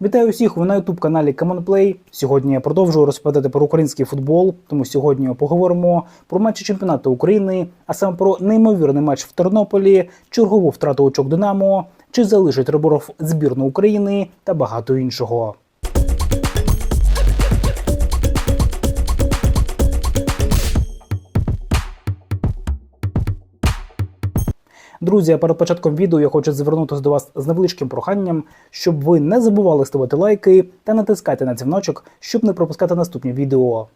Вітаю усіх! Ви на youtube каналі Play. Сьогодні я продовжую розповідати про український футбол. Тому сьогодні поговоримо про матчі чемпіонату України, а саме про неймовірний матч в Тернополі, чергову втрату очок Динамо, чи залишить Риборов збірну України та багато іншого. Друзі, а перед початком відео я хочу звернутися до вас з невеличким проханням, щоб ви не забували ставити лайки та натискати на дзвіночок, щоб не пропускати наступні відео.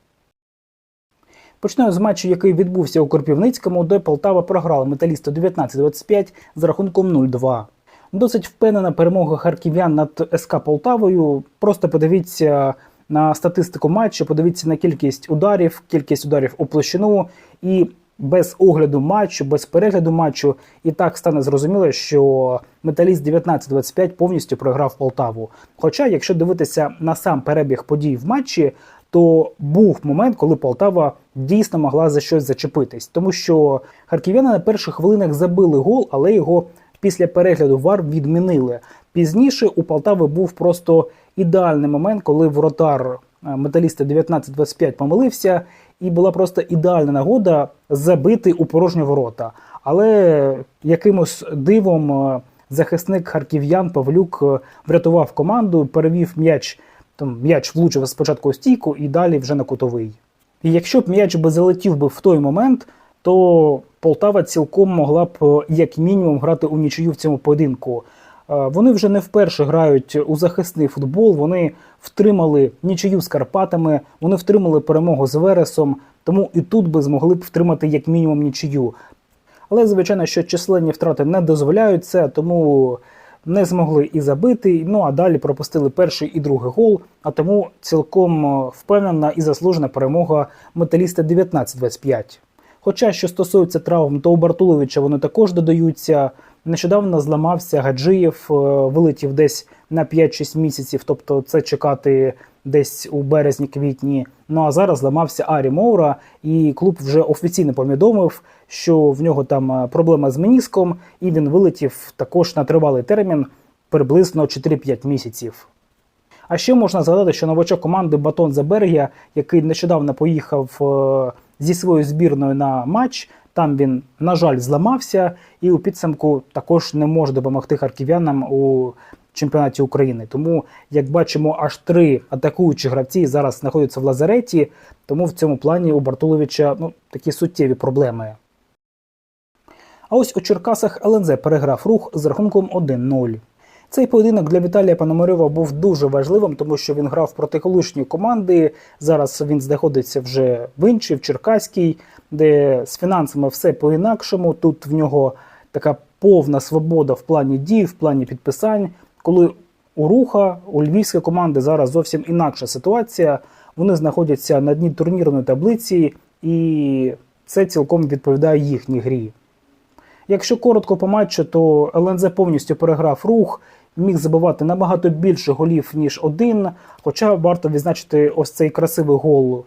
Почнемо з матчу, який відбувся у Корпівницькому, де Полтава програла металісту 19-25 з рахунком 0-2. Досить впевнена перемога харків'ян над СК Полтавою. Просто подивіться на статистику матчу, подивіться на кількість ударів, кількість ударів у площину і без огляду матчу, без перегляду матчу, і так стане зрозуміло, що металіст 19-25 повністю програв Полтаву. Хоча, якщо дивитися на сам перебіг подій в матчі, то був момент, коли Полтава дійсно могла за щось зачепитись, тому що харків'яни на перших хвилинах забили гол, але його після перегляду вар відмінили. Пізніше у Полтави був просто ідеальний момент, коли воротар е, металіста 19-25 помилився, і була просто ідеальна нагода забити у порожні ворота. Але якимось дивом е, захисник харків'ян Павлюк е, врятував команду, перевів м'яч. Там м'яч влучив спочатку у стійку і далі вже на кутовий. І якщо б м'яч би залетів би в той момент, то Полтава цілком могла б е, як мінімум грати у нічию в цьому поєдинку. Вони вже не вперше грають у захисний футбол. Вони втримали нічию з Карпатами, вони втримали перемогу з Вересом, тому і тут би змогли б втримати як мінімум нічию. Але звичайно, що численні втрати не дозволяють це, тому не змогли і забити. Ну а далі пропустили перший і другий гол. А тому цілком е, впевнена і заслужена перемога металіста 19-25. Хоча, що стосується травм, то у Бартуловича вони також додаються. Нещодавно зламався Гаджиєв, е, вилетів десь на 5-6 місяців, тобто це чекати десь у березні-квітні. Ну а зараз зламався Арі Моура, і клуб вже офіційно повідомив, що в нього там е, проблема з меніском, і він вилетів також на тривалий термін приблизно 4-5 місяців. А ще можна згадати, що новачок команди Батон Забергія, який нещодавно поїхав е, зі своєю збірною на матч, там він, на жаль, зламався, і у підсумку також не може допомогти харків'янам у чемпіонаті України. Тому, як бачимо, аж три атакуючі гравці зараз знаходяться в лазареті, тому в цьому плані у Бартуловича ну, такі суттєві проблеми. А ось у Черкасах ЛНЗ переграв рух з рахунком 1-0. Цей поєдинок для Віталія Пономарьова був дуже важливим, тому що він грав проти колишньої команди. Зараз він знаходиться вже в іншій, в Черкаській, де з фінансами все по-інакшому. Тут в нього така повна свобода в плані дій, в плані підписань. Коли у руха, у львівської команди зараз зовсім інакша ситуація. Вони знаходяться на дні турнірної таблиці, і це цілком відповідає їхній грі. Якщо коротко по матчу, то ЛНЗ повністю переграв рух, міг забивати набагато більше голів, ніж один. Хоча варто відзначити ось цей красивий гол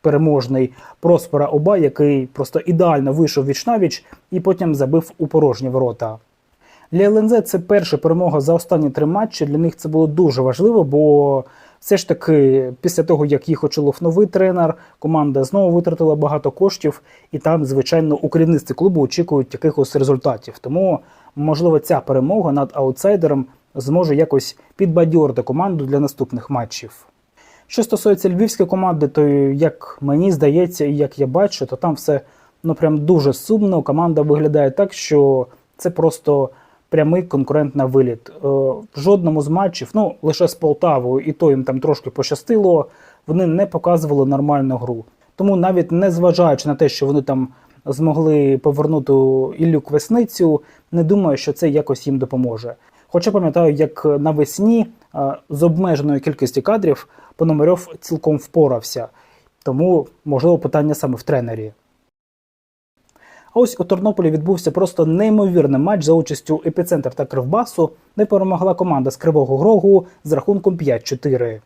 переможний Проспера Оба, який просто ідеально вийшов від навіч і потім забив у порожні ворота. Для ЛНЗ це перша перемога за останні три матчі. Для них це було дуже важливо, бо все ж таки, після того, як їх очолив новий тренер, команда знову витратила багато коштів, і там, звичайно, у керівництві клубу очікують якихось результатів. Тому, можливо, ця перемога над аутсайдером зможе якось підбадьорити команду для наступних матчів. Що стосується львівської команди, то як мені здається, і як я бачу, то там все ну прям дуже сумно. Команда виглядає так, що це просто прямий конкурент на виліт. Е, В жодному з матчів, ну лише з Полтавою, і то їм там трошки пощастило, вони не показували нормальну гру. Тому навіть не зважаючи на те, що вони там змогли повернути Іллю Квесницю, не думаю, що це якось їм допоможе. Хоча пам'ятаю, як навесні е, з обмеженою кількістю кадрів Пономарьов цілком впорався. Тому, можливо, питання саме в тренері. А ось у Тернополі відбувся просто неймовірний матч за участю епіцентр та Кривбасу, де перемогла команда з Кривого Грогу з рахунком 5-4.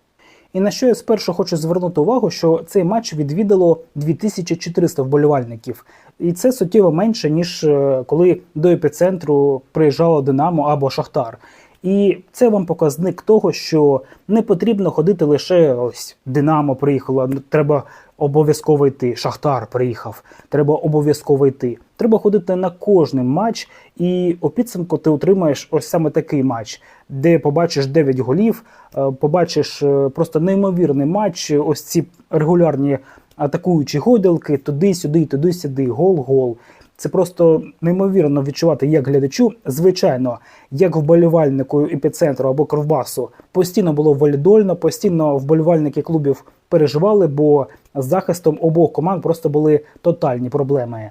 І на що я спершу хочу звернути увагу, що цей матч відвідало 2400 вболівальників, і це суттєво менше, ніж е, коли до епіцентру приїжджало Динамо або Шахтар. І це вам показник того, що не потрібно ходити лише ось Динамо приїхало, треба обов'язково йти. Шахтар приїхав, треба обов'язково йти. Треба ходити на кожний матч, і у підсумку ти отримаєш ось саме такий матч, де побачиш 9 голів, е, побачиш е, просто неймовірний матч. Ось ці регулярні атакуючі гойдалки, туди-сюди, туди-сюди, гол-гол. Це просто неймовірно відчувати як глядачу. Звичайно, як вболівальнику епіцентру або кровбасу постійно було валідольно, постійно вболівальники клубів переживали, бо з захистом обох команд просто були тотальні проблеми.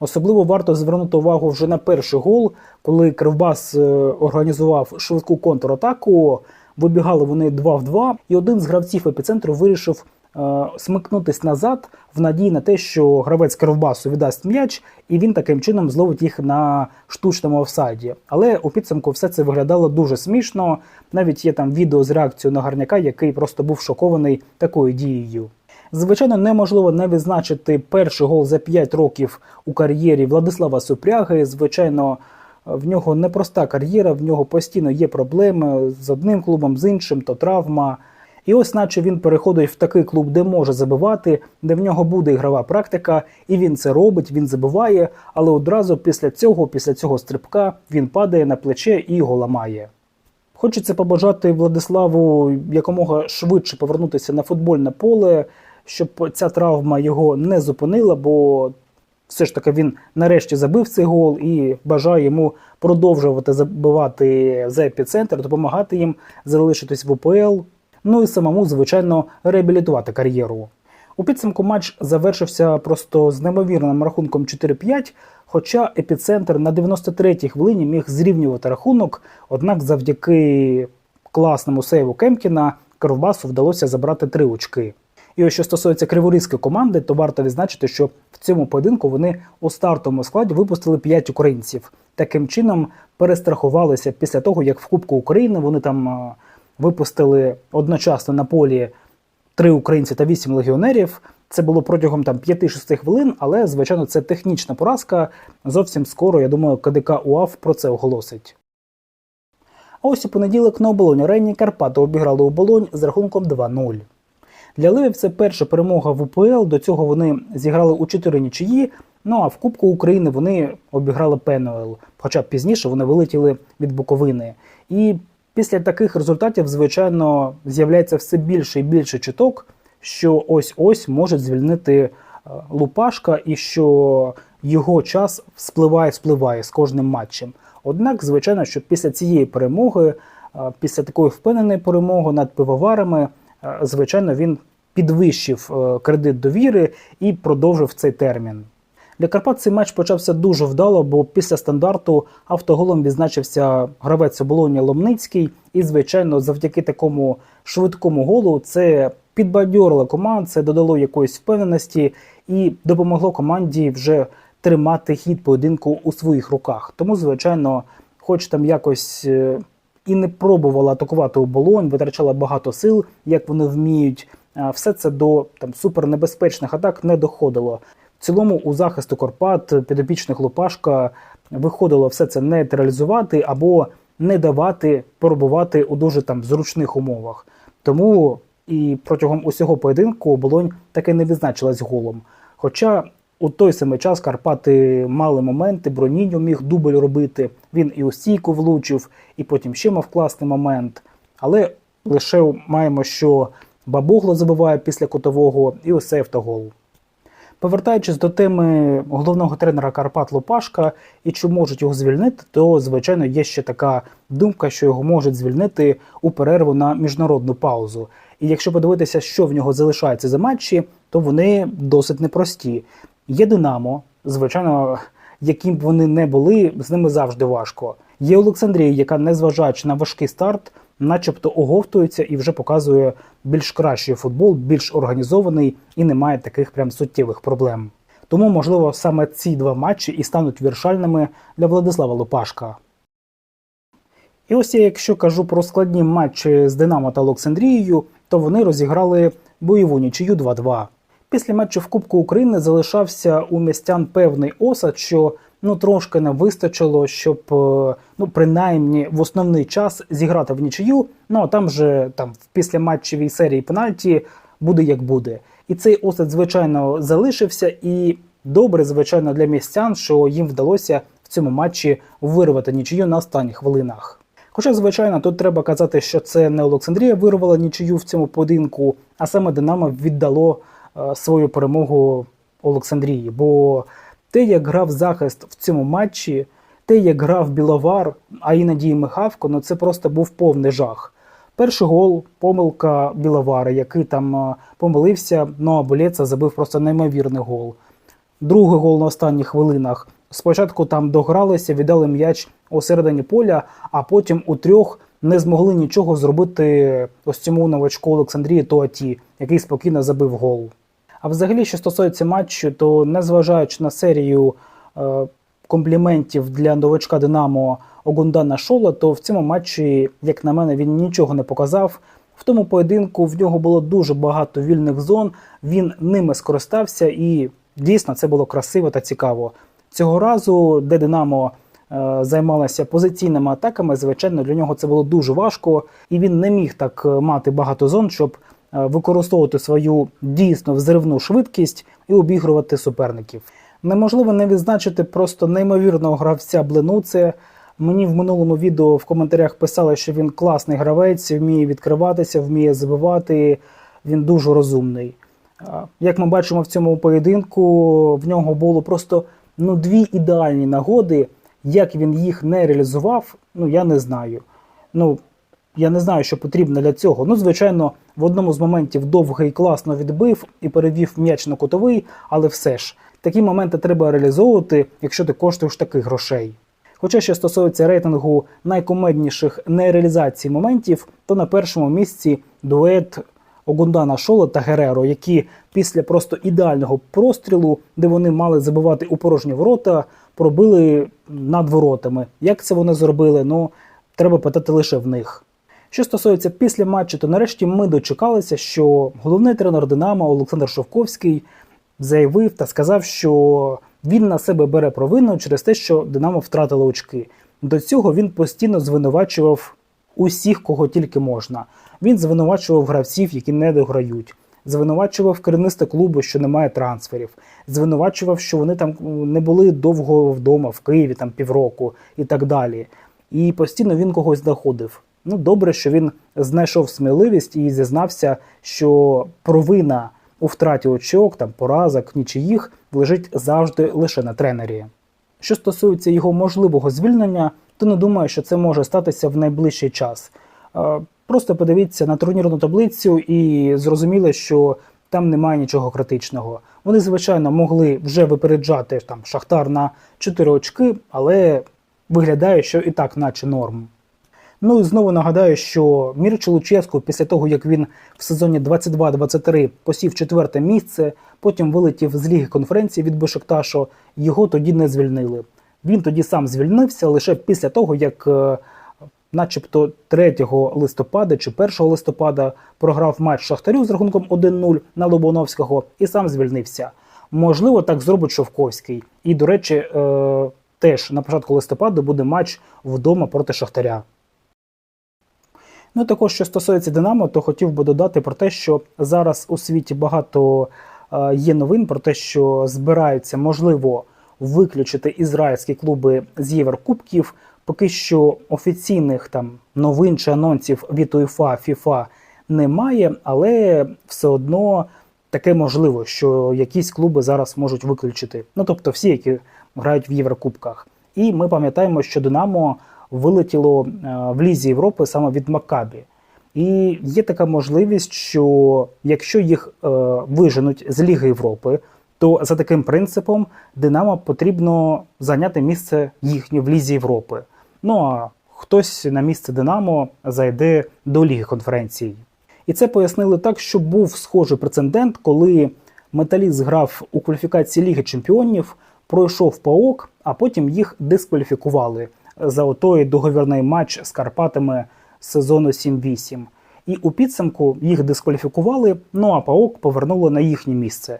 Особливо варто звернути увагу вже на перший гол, коли Кривбас е, організував швидку контратаку. Вибігали вони 2 в 2, і один з гравців епіцентру вирішив смикнутись назад в надії на те, що гравець Кривбасу віддасть м'яч, і він таким чином зловить їх на штучному офсайді. Але у підсумку все це виглядало дуже смішно. Навіть є там відео з реакцією на гарняка, який просто був шокований такою дією. Звичайно, неможливо не відзначити перший гол за 5 років у кар'єрі Владислава Супряги. Звичайно, в нього непроста кар'єра, в нього постійно є проблеми з одним клубом, з іншим, то травма. І ось, наче він переходить в такий клуб, де може забивати, де в нього буде ігрова практика, і він це робить, він забиває, але одразу після цього, після цього стрибка, він падає на плече і його ламає. Хочеться побажати Владиславу якомога швидше повернутися на футбольне поле, щоб ця травма його не зупинила, бо все ж таки він нарешті забив цей гол і бажаю йому продовжувати забивати за епіцентр, допомагати їм залишитись в УПЛ. Ну і самому, звичайно, реабілітувати кар'єру. У підсумку матч завершився просто з неймовірним рахунком 4-5, хоча епіцентр на 93-й хвилині міг зрівнювати рахунок, однак завдяки класному сейву Кемкіна Кровбасу вдалося забрати три очки. І ось що стосується криворізької команди, то варто відзначити, що в цьому поєдинку вони у стартовому складі випустили 5 українців. Таким чином перестрахувалися після того, як в Кубку України вони там е, випустили одночасно на полі три українці та вісім легіонерів. Це було протягом там 5-6 хвилин, але звичайно це технічна поразка. Зовсім скоро, я думаю, КДК УАФ про це оголосить. А ось у понеділок на оболоні Арені Карпати обіграли оболонь з рахунком 2-0. Для Левів це перша перемога в УПЛ. До цього вони зіграли у 4 нічиї. Ну а в Кубку України вони обіграли Пенуел. Хоча пізніше вони вилетіли від Буковини. І після таких результатів, звичайно, з'являється все більше і більше чуток, що ось ось можуть звільнити е, Лупашка і що його час спливає з кожним матчем. Однак, звичайно, що після цієї перемоги, е, після такої впевненої перемоги над пивоварами, е, звичайно, він підвищив кредит довіри і продовжив цей термін. Для Карпат цей матч почався дуже вдало, бо після стандарту автоголом відзначився гравець оболоні Ломницький, і, звичайно, завдяки такому швидкому голу це підбадьорило команд, це додало якоїсь впевненості і допомогло команді вже тримати хід поєдинку у своїх руках. Тому, звичайно, хоч там якось е, і не пробувала атакувати оболонь, витрачала багато сил, як вони вміють. Все це до там супернебезпечних атак не доходило. Цілому у захисту Карпат підопічних Лопашка виходило все це нейтралізувати або не давати пробувати у дуже там зручних умовах. Тому і протягом усього поєдинку оболонь таки не відзначилась голом. Хоча у той самий час Карпати мали моменти, Броніньо міг дубль робити, він і у стійку влучив, і потім ще мав класний момент. Але лише маємо, що Бабогло забиває після кутового і усе автогол. Повертаючись до теми головного тренера Карпат Лопашка і чи можуть його звільнити, то звичайно є ще така думка, що його можуть звільнити у перерву на міжнародну паузу. І якщо подивитися, що в нього залишається за матчі, то вони досить непрості. Є Динамо, звичайно, яким б вони не були, з ними завжди важко. Є Олександрія, яка, незважаючи на важкий старт, начебто оговтується і вже показує більш кращий футбол, більш організований і не має таких прям суттєвих проблем. Тому, можливо, саме ці два матчі і стануть вирішальними для Владислава Лопашка. І ось я, якщо кажу про складні матчі з Динамо та Олександрією, то вони розіграли бойову нічию 2-2. Після матчу в Кубку України залишався у містян певний осад, що ну трошки не вистачило, щоб е, ну принаймні в основний час зіграти в нічию. Ну а там же там в післяматчевій серії пенальті буде як буде. І цей осад, звичайно, залишився, і добре, звичайно, для містян, що їм вдалося в цьому матчі вирвати нічию на останніх хвилинах. Хоча, звичайно, тут треба казати, що це не Олександрія вирвала нічию в цьому поєдинку, а саме Динамо віддало е, свою перемогу Олександрії. Бо те, як грав захист в цьому матчі, те, як грав Біловар, а іноді і Михавко, ну це просто був повний жах. Перший гол, помилка Біловара, який там е, помилився, ну а Болєца забив просто неймовірний гол. Другий гол на останніх хвилинах. Спочатку там догралися, віддали м'яч у середині поля, а потім у трьох не змогли нічого зробити ось цьому новачку Олександрії Туаті, який спокійно забив гол. А взагалі, що стосується матчу, то незважаючи на серію е, компліментів для новачка Динамо Огундана Шола, то в цьому матчі, як на мене, він нічого не показав. В тому поєдинку в нього було дуже багато вільних зон, він ними скористався, і дійсно це було красиво та цікаво. Цього разу, де Динамо е, займалася позиційними атаками, звичайно, для нього це було дуже важко, і він не міг так е, мати багато зон, щоб використовувати свою дійсно взривну швидкість і обігрувати суперників. Неможливо не відзначити просто неймовірного гравця Бленуце. Мені в минулому відео в коментарях писали, що він класний гравець, вміє відкриватися, вміє забивати. Він дуже розумний. Як ми бачимо в цьому поєдинку, в нього було просто ну, дві ідеальні нагоди. Як він їх не реалізував, ну я не знаю. Ну, я не знаю, що потрібно для цього. Ну, звичайно, в одному з моментів довгий класно відбив і перевів м'яч на кутовий, але все ж такі моменти треба реалізовувати, якщо ти коштуєш таких грошей. Хоча що стосується рейтингу найкомедніших нереалізацій моментів, то на першому місці дует Огундана Шола та Гереро, які після просто ідеального прострілу, де вони мали забивати у порожні ворота, пробили над воротами. Як це вони зробили? Ну треба питати лише в них. Що стосується після матчу, то нарешті ми дочекалися, що головний тренер Динамо Олександр Шовковський заявив та сказав, що він на себе бере провину через те, що Динамо втратило очки. До цього він постійно звинувачував усіх, кого тільки можна. Він звинувачував гравців, які не дограють. Звинувачував керівництво клубу, що немає трансферів. Звинувачував, що вони там не були довго вдома в Києві, там півроку і так далі. І постійно він когось знаходив. Ну, добре, що він знайшов сміливість і зізнався, що провина у втраті очок, там поразок, нічиїх лежить завжди лише на тренері. Що стосується його можливого звільнення, то не думаю, що це може статися в найближчий час. Просто подивіться на турнірну таблицю і зрозуміли, що там немає нічого критичного. Вони, звичайно, могли вже випереджати там Шахтар на 4 очки, але виглядає, що і так, наче норм. Ну і знову нагадаю, що Мірчо Луческу, після того як він в сезоні 22-23 посів четверте місце, потім вилетів з ліги конференції від Бешикташу, його тоді не звільнили. Він тоді сам звільнився лише після того, як, е, начебто, 3 листопада чи 1 листопада програв матч Шахтарю з рахунком 1-0 на Лобоновського і сам звільнився. Можливо, так зробить Шовковський. І, до речі, е, теж на початку листопада буде матч вдома проти Шахтаря. Ну, також, що стосується Динамо, то хотів би додати про те, що зараз у світі багато е, є новин про те, що збираються, можливо, виключити ізраїльські клуби з Єврокубків. Поки що офіційних там новин чи анонсів від УЄФА, ФІФА немає, але все одно таке можливо, що якісь клуби зараз можуть виключити. Ну тобто всі, які грають в Єврокубках. І ми пам'ятаємо, що Динамо вилетіло е, в Лізі Європи саме від Макабі. І є така можливість, що якщо їх е, виженуть з Ліги Європи, то за таким принципом Динамо потрібно зайняти місце їхнє в Лізі Європи. Ну а хтось на місце Динамо зайде до Ліги конференцій. І це пояснили так, що був схожий прецедент, коли Металіст грав у кваліфікації Ліги Чемпіонів, пройшов паок, а потім їх дискваліфікували за той договірний матч з Карпатами сезону 7-8. І у підсумку їх дискваліфікували, ну а паок повернули на їхнє місце.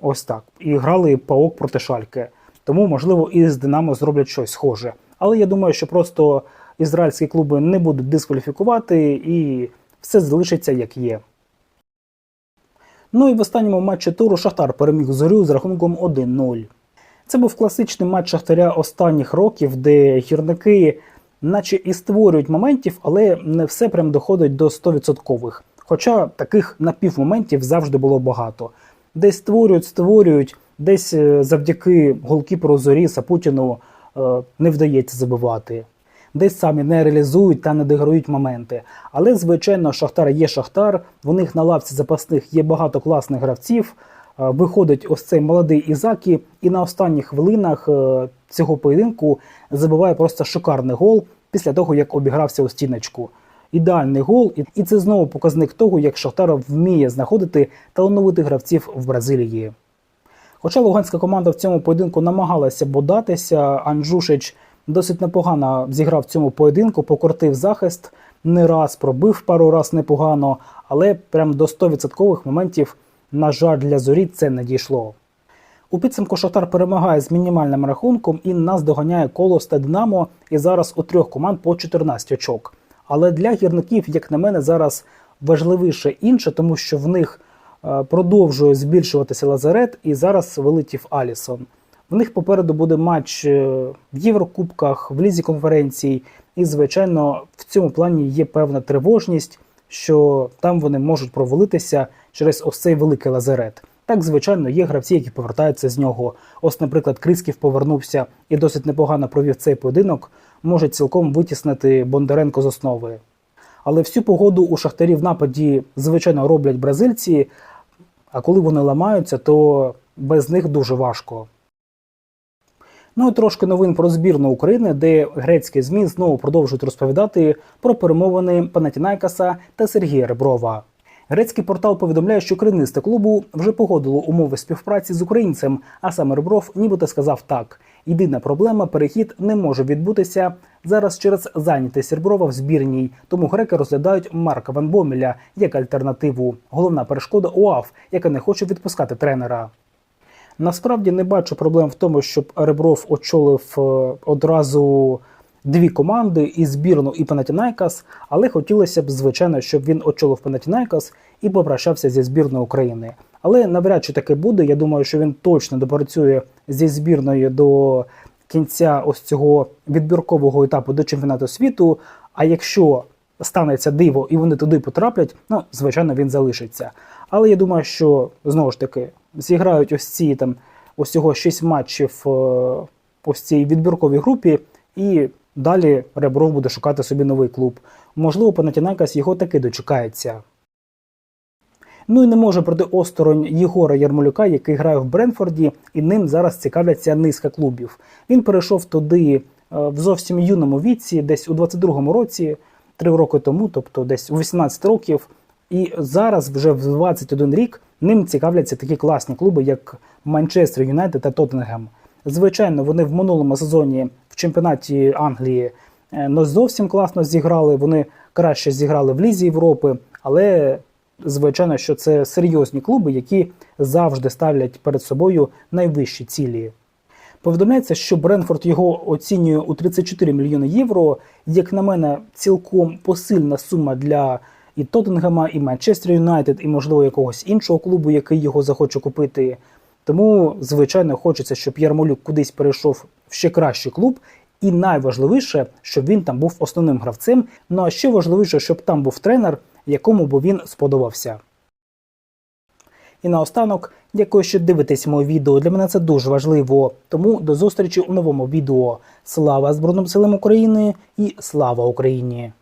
Ось так. І грали паок проти шальки. Тому, можливо, і з Динамо зроблять щось схоже. Але я думаю, що просто ізраїльські клуби не будуть дискваліфікувати і все залишиться як є. Ну і в останньому матчі туру Шахтар переміг зорю з рахунком 1-0. Це був класичний матч Шахтаря останніх років, де гірники, наче і створюють моментів, але не все прям доходить до 100%. Хоча таких напівмоментів завжди було багато. Десь створюють, створюють, десь е, завдяки голкіперу зорі Сапутіну е, не вдається забивати. Десь самі не реалізують та не деграють моменти. Але, звичайно, Шахтар є Шахтар. В них на лавці запасних є багато класних гравців. Е, Виходить ось цей молодий Ізакі, і на останніх хвилинах е, цього поєдинку забиває просто шикарний гол після того, як обігрався у стіночку. Ідеальний гол, і- це знову показник того, як Шахтар вміє знаходити талановитих гравців в Бразилії. Хоча луганська команда в цьому поєдинку намагалася бодатися, Анджушич досить непогано зіграв в цьому поєдинку, покортив захист, не раз пробив пару раз непогано, але прям до 100% моментів, на жаль, для зорі це не дійшло. У підсумку Шахтар перемагає з мінімальним рахунком і нас доганяє Колос та Динамо, і зараз у трьох команд по 14 очок. Але для гірників, як на мене, зараз важливіше інше, тому що в них е, продовжує збільшуватися лазарет, і зараз вилетів Алісон. В них попереду буде матч е, в Єврокубках, в лізі конференцій, і, звичайно, в цьому плані є певна тривожність, що там вони можуть провалитися через ось цей великий лазарет. Так, звичайно, є гравці, які повертаються з нього. Ось, наприклад, Крисків повернувся і досить непогано провів цей поєдинок, може цілком витіснити Бондаренко з основи. Але всю погоду у Шахтарі в нападі, звичайно, роблять бразильці, а коли вони ламаються, то без них дуже важко. Ну і трошки новин про збірну України, де грецькі ЗМІ знову продовжують розповідати про перемовини Панатінайкаса та Сергія Реброва. Грецький портал повідомляє, що керівництво клубу вже погодило умови співпраці з українцем, а саме Ребров нібито сказав так: єдина проблема перехід не може відбутися зараз через зайнятість Реброва в збірній, тому греки розглядають Марка Ван Бомеля як альтернативу. Головна перешкода УАФ, яка не хоче відпускати тренера. Насправді не бачу проблем в тому, щоб Ребров очолив е, одразу дві команди і збірну, і Панатінайкас, але хотілося б, звичайно, щоб він очолив Панатінайкас і попрощався зі збірною України. Але навряд чи таке буде. Я думаю, що він точно допрацює зі збірною до кінця ось цього відбіркового етапу до чемпіонату світу. А якщо станеться диво і вони туди потраплять, ну звичайно, він залишиться. Але я думаю, що знову ж таки зіграють ось ці там усього 6 матчів е, ось цій відбірковій групі, і далі Ребров буде шукати собі новий клуб. Можливо, Панатінайкас його таки дочекається. Ну і не може проти осторонь Єгора Ярмолюка, який грає в Бренфорді, і ним зараз цікавляться низка клубів. Він перейшов туди е, в зовсім юному віці, десь у 22-му році, три роки тому, тобто десь у 18 років. І зараз, вже в 21 рік, ним цікавляться такі класні клуби, як Манчестер Юнайтед та Тоттенгем. Звичайно, вони в минулому сезоні в чемпіонаті Англії е, не зовсім класно зіграли. Вони краще зіграли в Лізі Європи, але звичайно, що це серйозні клуби, які завжди ставлять перед собою найвищі цілі. Повідомляється, що Бренфорд його оцінює у 34 мільйони євро. Як на мене, цілком посильна сума для і Тоттенгема, і Манчестер Юнайтед, і, можливо, якогось іншого клубу, який його захоче купити. Тому, звичайно, хочеться, щоб Ярмолюк кудись перейшов в ще кращий клуб. І найважливіше, щоб він там був основним гравцем. Ну а ще важливіше, щоб там був тренер, якому би він сподобався. І наостанок, дякую, що дивитесь моє відео. Для мене це дуже важливо. Тому до зустрічі у новому відео. Слава Збройним силам України і слава Україні!